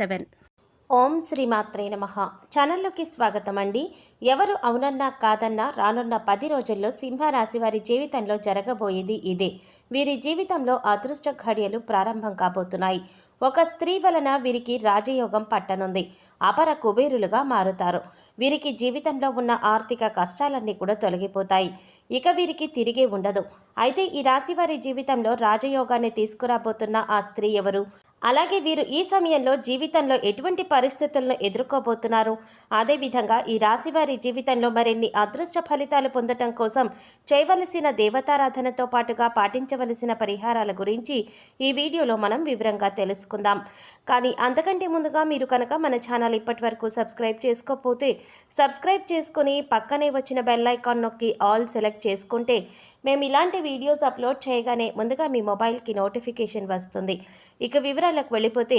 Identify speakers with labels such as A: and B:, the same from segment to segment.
A: Seven.
B: ఓం శ్రీమాత్రే నమ. ఛానల్లోకి స్వాగతం అండి ఎవరు అవునన్నా కాదన్నా రానున్న పది రోజుల్లో సింహరాశి వారి జీవితంలో జరగబోయేది ఇదే. వీరి జీవితంలో అదృష్ట ఘడియలు ప్రారంభం కాబోతున్నాయి. ఒక స్త్రీ వలన వీరికి రాజయోగం పట్టనుంది. అపర కుబేరులుగా మారుతారు. వీరికి జీవితంలో ఉన్న ఆర్థిక కష్టాలన్నీ కూడా తొలగిపోతాయి. ఇక వీరికి తిరిగి ఉండదు. అయితే ఈ రాశి వారి జీవితంలో రాజయోగాన్ని తీసుకురాబోతున్న ఆ స్త్రీ ఎవరు? అలాగే వీరు ఈ సమయంలో జీవితంలో ఎటువంటి పరిస్థితులను ఎదుర్కోబోతున్నారు? అదేవిధంగా ఈ రాశి వారి జీవితంలో మరిన్ని అదృష్ట ఫలితాలు పొందటం కోసం చేయవలసిన దేవతారాధనతో పాటుగా పాటించవలసిన పరిహారాల గురించి ఈ వీడియోలో మనం వివరంగా తెలుసుకుందాం. కానీ అంతకంటే ముందుగా మీరు కనుక మన ఛానల్ ఇప్పటి వరకు సబ్స్క్రైబ్ చేసుకోకపోతే సబ్స్క్రైబ్ చేసుకుని పక్కనే వచ్చిన బెల్ ఐకాన్ నొక్కి ఆల్ సెలెక్ట్ చేసుకుంటే మేము ఇలాంటి వీడియోస్ అప్లోడ్ చేయగానే ముందుగా మీ మొబైల్కి నోటిఫికేషన్ వస్తుంది. ఇక వివరాలకు వెళ్ళిపోతే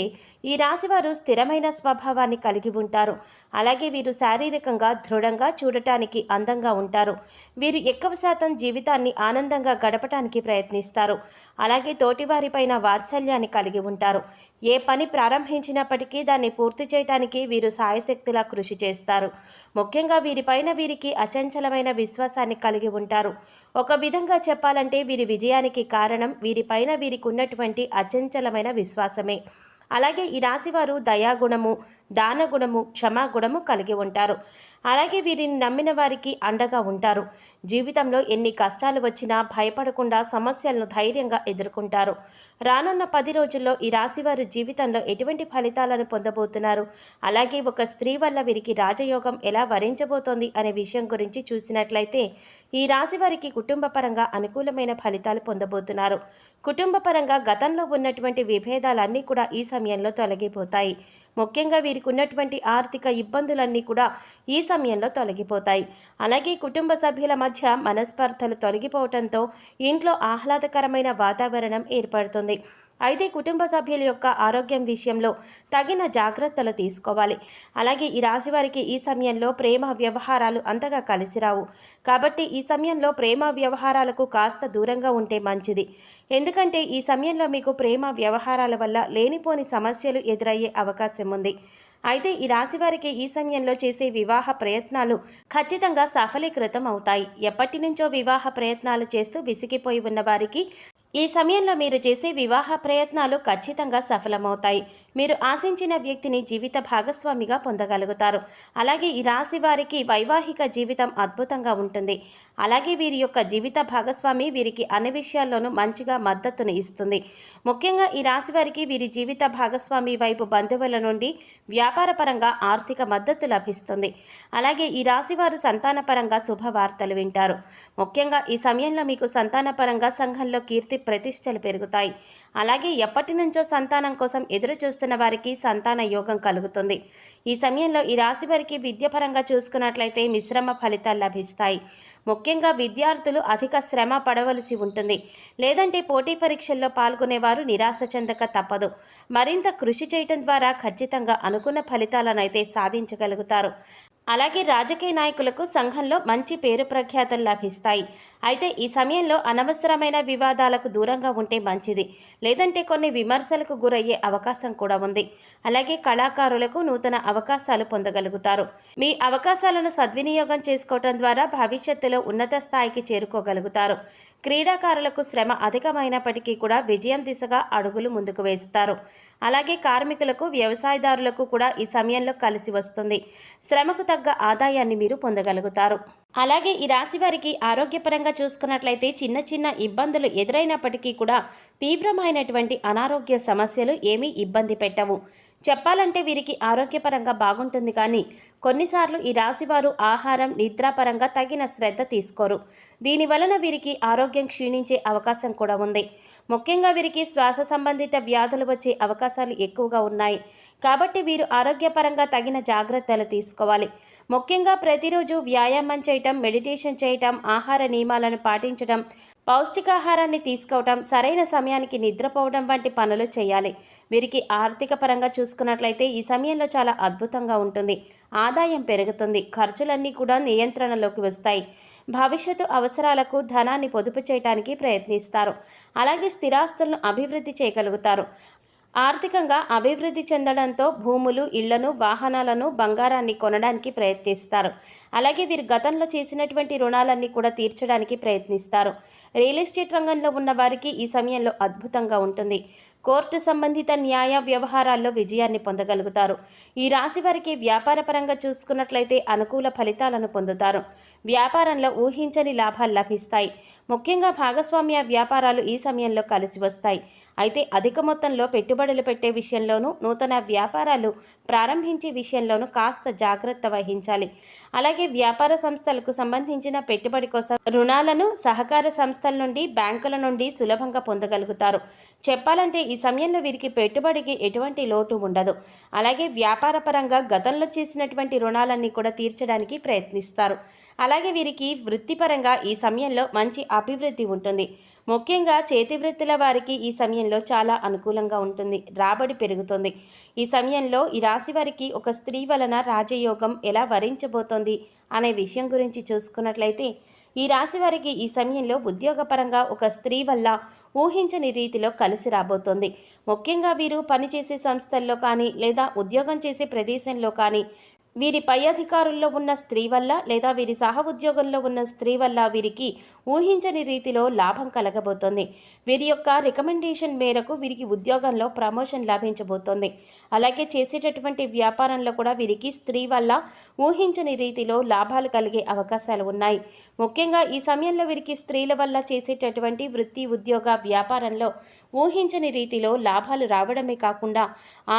B: ఈ రాశివారు స్థిరమైన స్వభావాన్ని కలిగి ఉంటారు. అలాగే వీరు శారీరకంగా దృఢంగా చూడటానికి అందంగా ఉంటారు. వీరు ఎక్కువ శాతం జీవితాన్ని ఆనందంగా గడపటానికి ప్రయత్నిస్తారు. అలాగే తోటివారిపైన వాత్సల్యాన్ని కలిగి ఉంటారు. ఏ పని ప్రారంభించినప్పటికీ దాన్ని పూర్తి చేయడానికి వీరు సాయశక్తిలా కృషి చేస్తారు. ముఖ్యంగా వీరిపైన వీరికి అచంచలమైన విశ్వాసాన్ని కలిగి ఉంటారు. ఒక విధంగా చెప్పాలంటే వీరి విజయానికి కారణం వీరిపైన వీరికి ఉన్నటువంటి అచంచలమైన విశ్వాసమే. అలాగే ఈ రాశివారు దయాగుణము దానగుణము క్షమాగుణము కలిగి ఉంటారు. అలాగే వీరిని నమ్మిన వారికి అండగా ఉంటారు. జీవితంలో ఎన్ని కష్టాలు వచ్చినా భయపడకుండా సమస్యలను ధైర్యంగా ఎదుర్కొంటారు. రానున్న పది రోజుల్లో ఈ రాశివారు జీవితంలో ఎటువంటి ఫలితాలను పొందబోతున్నారు? అలాగే ఒక స్త్రీ వల్ల వీరికి రాజయోగం ఎలా వరించబోతోంది? అనే విషయం గురించి చూసినట్లయితే ఈ రాశి వారికి కుటుంబపరంగా అనుకూలమైన ఫలితాలు పొందబోతున్నారు. కుటుంబపరంగా గతంలో ఉన్నటువంటి విభేదాలన్నీ కూడా ఈ సమయంలో తొలగిపోతాయి. ముఖ్యంగా వీరికి ఉన్నటువంటి ఆర్థిక ఇబ్బందులన్నీ కూడా ఈ సమయంలో తొలగిపోతాయి. అలాగే కుటుంబ సభ్యుల మధ్య మనస్పర్ధలు తొలగిపోవడంతో ఇంట్లో ఆహ్లాదకరమైన వాతావరణం ఏర్పడుతుంది. అయితే కుటుంబ సభ్యుల యొక్క ఆరోగ్యం విషయంలో తగిన జాగ్రత్తలు తీసుకోవాలి. అలాగే ఈ రాశి వారికి ఈ సమయంలో ప్రేమ వ్యవహారాలు అంతగా కలిసి రావు. కాబట్టి ఈ సమయంలో ప్రేమ వ్యవహారాలకు కాస్త దూరంగా ఉంటే మంచిది. ఎందుకంటే ఈ సమయంలో మీకు ప్రేమ వ్యవహారాల వల్ల లేనిపోని సమస్యలు ఎదురయ్యే అవకాశం ఉంది. అయితే ఈ రాశి వారికి ఈ సమయంలో చేసే వివాహ ప్రయత్నాలు ఖచ్చితంగా సఫలీకృతం అవుతాయి. ఎప్పటి నుంచో వివాహ ప్రయత్నాలు చేస్తూ విసిగిపోయి ఉన్న వారికి ఈ సమయంలో మీరు చేసే వివాహ ప్రయత్నాలు ఖచ్చితంగా సఫలమవుతాయి. మీరు ఆశించిన వ్యక్తిని జీవిత భాగస్వామిగా పొందగలుగుతారు. అలాగే ఈ రాశి వారికి వైవాహిక జీవితం అద్భుతంగా ఉంటుంది. అలాగే వీరి యొక్క జీవిత భాగస్వామి వీరికి అన్ని విషయాల్లోనూ మంచిగా మద్దతును ఇస్తుంది. ముఖ్యంగా ఈ రాశి వారికి వీరి జీవిత భాగస్వామి వైపు బంధువుల నుండి వ్యాపారపరంగా ఆర్థిక మద్దతు లభిస్తుంది. అలాగే ఈ రాశి వారు సంతానపరంగా శుభవార్తలు వింటారు. ముఖ్యంగా ఈ సమయంలో మీకు సంతానపరంగా సంఘంలో కీర్తి ప్రతిష్టలు పెరుగుతాయి. అలాగే ఎప్పటి నుంచో సంతానం కోసం ఎదురు చూస్తున్న వారికి సంతాన యోగం కలుగుతుంది. ఈ సమయంలో ఈ రాశి వారికి విద్యపరంగా చూసుకున్నట్లయితే మిశ్రమ ఫలితాలు లభిస్తాయి. ముఖ్యంగా విద్యార్థులు అధిక శ్రమ పడవలసి ఉంటుంది. లేదంటే పోటీ పరీక్షల్లో పాల్గొనేవారు నిరాశ చెందక తప్పదు. మరింత కృషి చేయటం ద్వారా ఖచ్చితంగా అనుకున్న ఫలితాలనైతే సాధించగలుగుతారు. అలాగే రాజకీయ నాయకులకు సంఘంలో మంచి పేరు ప్రఖ్యాతలు లభిస్తాయి. అయితే ఈ సమయంలో అనవసరమైన వివాదాలకు దూరంగా ఉంటే మంచిది. లేదంటే కొన్ని విమర్శలకు గురయ్యే అవకాశం కూడా ఉంది. అలాగే కళాకారులకు నూతన అవకాశాలు పొందగలుగుతారు. మీ అవకాశాలను సద్వినియోగం చేసుకోవటం ద్వారా భవిష్యత్తులో ఉన్నత స్థాయికి చేరుకోగలుగుతారు. క్రీడాకారులకు శ్రమ అధికమైనప్పటికీ కూడా విజయం దిశగా అడుగులు ముందుకు వేస్తారు. అలాగే కార్మికులకు వ్యవసాయదారులకు కూడా ఈ సమయంలో కలిసి వస్తుంది. శ్రమకు తగ్గ ఆదాయాన్ని మీరు పొందగలుగుతారు. అలాగే ఈ రాశి వారికి ఆరోగ్యపరంగా చూసుకున్నట్లయితే చిన్న చిన్న ఇబ్బందులు ఎదురైనప్పటికీ కూడా తీవ్రమైనటువంటి అనారోగ్య సమస్యలు ఏమీ ఇబ్బంది పెట్టవు. చెప్పాలంటే వీరికి ఆరోగ్యపరంగా బాగుంటుంది కానీ కొన్నిసార్లు ఈ రాశివారు ఆహారం నిద్రాపరంగా తగిన శ్రద్ధ తీసుకోరు. దీని వలన వీరికి ఆరోగ్యం క్షీణించే అవకాశం కూడా ఉంది. ముఖ్యంగా వీరికి శ్వాస సంబంధిత వ్యాధులు వచ్చే అవకాశాలు ఎక్కువగా ఉన్నాయి. కాబట్టి వీరు ఆరోగ్యపరంగా తగిన జాగ్రత్తలు తీసుకోవాలి. ముఖ్యంగా ప్రతిరోజు వ్యాయామం చేయటం మెడిటేషన్ చేయటం ఆహార నియమాలను పాటించడం పౌష్టికాహారాన్ని తీసుకోవటం సరైన సమయానికి నిద్రపోవడం వంటి పనులు చేయాలి. వీరికి ఆర్థిక పరంగా చూసుకున్నట్లయితే ఈ సమయంలో చాలా అద్భుతంగా ఉంటుంది. ఆదాయం పెరుగుతుంది. ఖర్చులన్నీ కూడా నియంత్రణలోకి వస్తాయి. భవిష్యత్తు అవసరాలకు ధనాన్ని పొదుపు చేయడానికి ప్రయత్నిస్తారు. అలాగే స్థిరాస్తులను అభివృద్ధి చేయగలుగుతారు. ఆర్థికంగా అభివృద్ధి చెందడంతో భూములు ఇళ్ళను వాహనాలను బంగారాన్ని కొనడానికి ప్రయత్నిస్తారు. అలాగే వీరు గతంలో చేసినటువంటి రుణాలన్నీ కూడా తీర్చడానికి ప్రయత్నిస్తారు. రియల్ ఎస్టేట్ రంగంలో ఉన్న వారికి ఈ సమయంలో అద్భుతంగా ఉంటుంది. కోర్టు సంబంధిత న్యాయ వ్యవహారాల్లో విజయాన్ని పొందగలుగుతారు. ఈ రాశి వారికి వ్యాపారపరంగా చూసుకున్నట్లయితే అనుకూల ఫలితాలను పొందుతారు. వ్యాపారంలో ఊహించని లాభాలు లభిస్తాయి. ముఖ్యంగా భాగస్వామ్య వ్యాపారాలు ఈ సమయంలో కలిసి వస్తాయి. అయితే అధిక మొత్తంలో పెట్టుబడులు పెట్టే విషయంలోనూ నూతన వ్యాపారాలు ప్రారంభించే విషయంలోనూ కాస్త జాగ్రత్త వహించాలి. అలాగే వ్యాపార సంస్థలకు సంబంధించిన పెట్టుబడి కోసం రుణాలను సహకార సంస్థల నుండి బ్యాంకుల నుండి సులభంగా పొందగలుగుతారు. చెప్పాలంటే ఈ సమయంలో వీరికి పెట్టుబడికి ఎటువంటి లోటు ఉండదు. అలాగే వ్యాపార పరంగా గతంలో చేసినటువంటి రుణాలన్నీ కూడా తీర్చడానికి ప్రయత్నిస్తారు. అలాగే వీరికి వృత్తిపరంగా ఈ సమయంలో మంచి అభివృద్ధి ఉంటుంది. ముఖ్యంగా చేతి వృత్తుల వారికి ఈ సమయంలో చాలా అనుకూలంగా ఉంటుంది. రాబడి పెరుగుతుంది. ఈ సమయంలో ఈ రాశి వారికి ఒక స్త్రీ వలన రాజయోగం ఎలా వరించబోతోంది అనే విషయం గురించి చూసుకున్నట్లయితే ఈ రాశి వారికి ఈ సమయంలో ఉద్యోగపరంగా ఒక స్త్రీ వల్ల ఊహించని రీతిలో కలిసి రాబోతోంది. ముఖ్యంగా వీరు పనిచేసే సంస్థల్లో కానీ లేదా ఉద్యోగం చేసే ప్రదేశంలో కానీ వీరి పై అధికారుల్లో ఉన్న స్త్రీ వల్ల లేదా వీరి సహ ఉద్యోగంలో ఉన్న స్త్రీ వల్ల వీరికి ఊహించని రీతిలో లాభం కలగబోతోంది. వీరి యొక్క రికమెండేషన్ మేరకు వీరికి ఉద్యోగంలో ప్రమోషన్ లభించబోతోంది. అలాగే చేసేటటువంటి వ్యాపారంలో కూడా వీరికి స్త్రీ వల్ల ఊహించని రీతిలో లాభాలు కలిగే అవకాశాలు ఉన్నాయి. ముఖ్యంగా ఈ సమయంలో వీరికి స్త్రీల వల్ల చేసేటటువంటి వృత్తి ఉద్యోగ వ్యాపారంలో ఊహించని రీతిలో లాభాలు రావడమే కాకుండా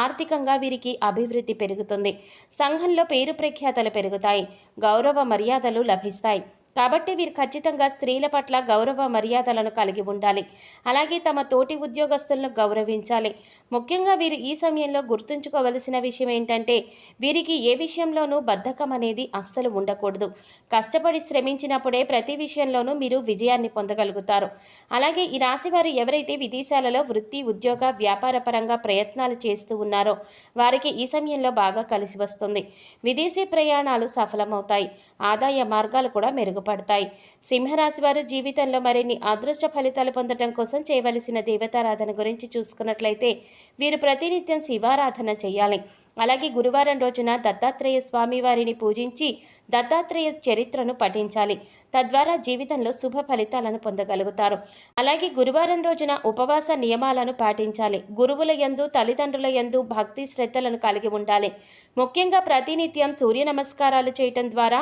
B: ఆర్థికంగా వీరికి అభివృద్ధి పెరుగుతుంది. సంఘంలో పేరు ప్రఖ్యాతలు పెరుగుతాయి. గౌరవ మర్యాదలు లభిస్తాయి. కాబట్టి వీరు ఖచ్చితంగా స్త్రీల పట్ల గౌరవ మర్యాదలను కలిగి ఉండాలి. అలాగే తమ తోటి ఉద్యోగస్తులను గౌరవించాలి. ముఖ్యంగా వీరు ఈ సమయంలో గుర్తుంచుకోవలసిన విషయం ఏంటంటే వీరికి ఏ విషయంలోనూ బద్ధకం అనేది అస్సలు ఉండకూడదు. కష్టపడి శ్రమించినప్పుడే ప్రతి విషయంలోనూ మీరు విజయాన్ని పొందగలుగుతారు. అలాగే ఈ రాశి వారు ఎవరైతే విదేశాలలో వృత్తి ఉద్యోగ వ్యాపార పరంగా ప్రయత్నాలు చేస్తూ ఉన్నారో వారికి ఈ సమయంలో బాగా కలిసి వస్తుంది. విదేశీ ప్రయాణాలు సఫలమవుతాయి. ఆదాయ మార్గాలు కూడా మెరుగుపడతాయి. సింహరాశి వారు జీవితంలో మరిన్ని అదృష్ట ఫలితాలు పొందడం కోసం చేయవలసిన దేవతారాధన గురించి చూసుకున్నట్లయితే వీరు ప్రతినిత్యం శివారాధన చేయాలి. అలాగే గురువారం రోజున దత్తాత్రేయ స్వామి వారిని పూజించి దత్తాత్రేయ చరిత్రను పఠించాలి. తద్వారా జీవితంలో శుభ ఫలితాలను పొందగలుగుతారు. అలాగే గురువారం రోజున ఉపవాస నియమాలను పాటించాలి. గురువుల యందు తల్లిదండ్రుల యందు భక్తి శ్రద్ధలను కలిగి ఉండాలి. ముఖ్యంగా ప్రతినిత్యం సూర్య నమస్కారాలు చేయటం ద్వారా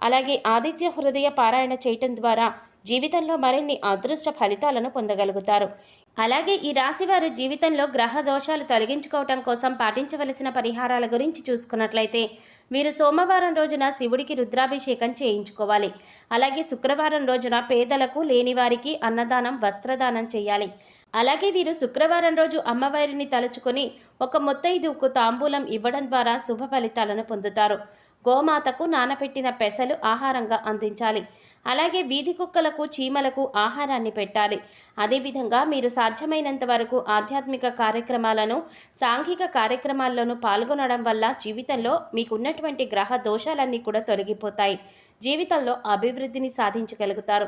B: అలాగే ఆదిత్య హృదయ పారాయణ చేయటం ద్వారా జీవితంలో మరిన్ని అదృష్ట ఫలితాలను పొందగలుగుతారు. అలాగే ఈ రాశివారు జీవితంలో గ్రహ దోషాలు తొలగించుకోవటం కోసం పాటించవలసిన పరిహారాల గురించి చూసుకున్నట్లయితే వీరు సోమవారం రోజున శివుడికి రుద్రాభిషేకం చేయించుకోవాలి. అలాగే శుక్రవారం రోజున పేదలకు లేనివారికి అన్నదానం వస్త్రదానం చేయాలి. అలాగే వీరు శుక్రవారం రోజు అమ్మవారిని తలుచుకొని ఒక మొత్తైదుకు తాంబూలం ఇవ్వడం ద్వారా శుభ ఫలితాలను పొందుతారు. గోమాతకు నానపెట్టిన పెసలు ఆహారంగా అందించాలి. అలాగే వీధి కుక్కలకు చీమలకు ఆహారాన్ని పెట్టాలి. అదేవిధంగా మీరు సాధ్యమైనంత వరకు ఆధ్యాత్మిక కార్యక్రమాలను సాంఘిక కార్యక్రమాల్లోనూ పాల్గొనడం వల్ల జీవితంలో మీకున్నటువంటి గ్రహ దోషాలన్నీ కూడా తొలగిపోతాయి. జీవితంలో అభివృద్ధిని సాధించగలుగుతారు.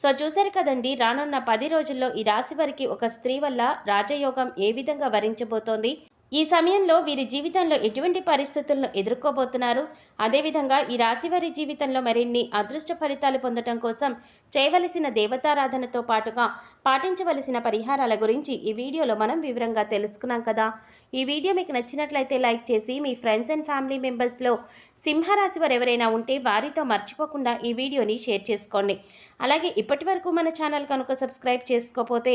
B: సో చూశారు కదండి రానున్న పది రోజుల్లో ఈ రాశి వారికి ఒక స్త్రీ వల్ల రాజయోగం ఏ విధంగా వరించబోతోంది? ఈ సమయంలో వీరి జీవితంలో ఎటువంటి పరిస్థితులను ఎదుర్కోబోతున్నారు? అదేవిధంగా ఈ రాశివారి జీవితంలో మరిన్ని అదృష్ట ఫలితాలు పొందటం కోసం చేయవలసిన దేవతారాధనతో పాటుగా పాటించవలసిన పరిహారాల గురించి ఈ వీడియోలో మనం వివరంగా తెలుసుకున్నాం కదా. ఈ వీడియో మీకు నచ్చినట్లయితే లైక్ చేసి మీ ఫ్రెండ్స్ అండ్ ఫ్యామిలీ మెంబర్స్లో సింహరాశి వారు ఎవరైనా ఉంటే వారితో మర్చిపోకుండా ఈ వీడియోని షేర్ చేసుకోండి. అలాగే ఇప్పటి వరకు మన ఛానల్ కనుక సబ్స్క్రైబ్ చేసుకోకపోతే